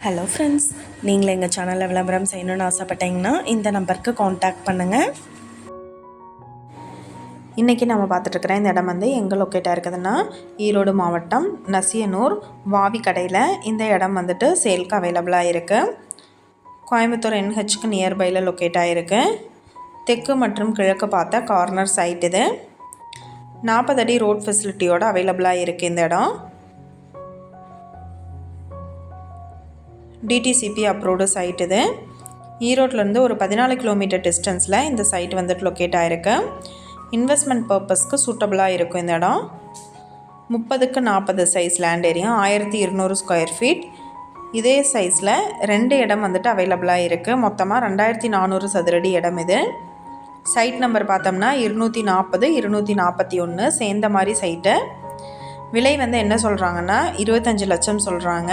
Hello friends நீங்கள் எங்கள் சேனலில் விளம்பரம் செய்யணும்னு ஆசைப்பட்டீங்கன்னா இந்த நம்பருக்கு காண்டாக்ட் பண்ணுங்கள் இன்றைக்கி நம்ம பார்த்துட்ருக்குற இந்த இடம் வந்து எங்கே லொக்கேட்டாக இருக்குதுன்னா ஈரோடு மாவட்டம் நசியனூர் வாவி கடையில் இந்த இடம் வந்துட்டு சேல்க்கு அவைலபிளாக இருக்குது கோயம்புத்தூர் என்ஹெச்க்கு நியர்பையில் லொக்கேட் ஆகிருக்கு தெற்கு மற்றும் கிழக்கு பார்த்த கார்னர் சைட் இது. நாற்பது அடி ரோட் ஃபெசிலிட்டியோடு அவைலபிளாக இருக்குது இந்த இடம். டிடிசிபி அப்ரூவ்டு சைட் இது ஈரோட்லேருந்து ஒரு பதினாலு கிலோமீட்டர் டிஸ்டன்ஸில் இந்த சைட் வந்துட்டு லொக்கேட் ஆகிருக்கு இன்வெஸ்ட்மெண்ட் பர்பஸ்க்கு சூட்டபுளாக இருக்கும் இந்த இடம். முப்பதுக்கு நாற்பது சைஸ் லேண்ட் ஏரியா ஆயிரத்தி இருநூறு ஸ்கொயர் ஃபீட் இதே சைஸில் ரெண்டு இடம் வந்துட்டு அவைலபிளாக இருக்குது மொத்தமாக ரெண்டாயிரத்தி நானூறு சதுரடி இடம் இது. சைட் நம்பர் பார்த்தோம்னா இருநூற்றி நாற்பது இருநூற்றி நாற்பத்தி ஒன்று சேர்ந்த மாதிரி சைட்டு விலை வந்து என்ன சொல்கிறாங்கன்னா இருபத்தஞ்சி லட்சம் சொல்கிறாங்க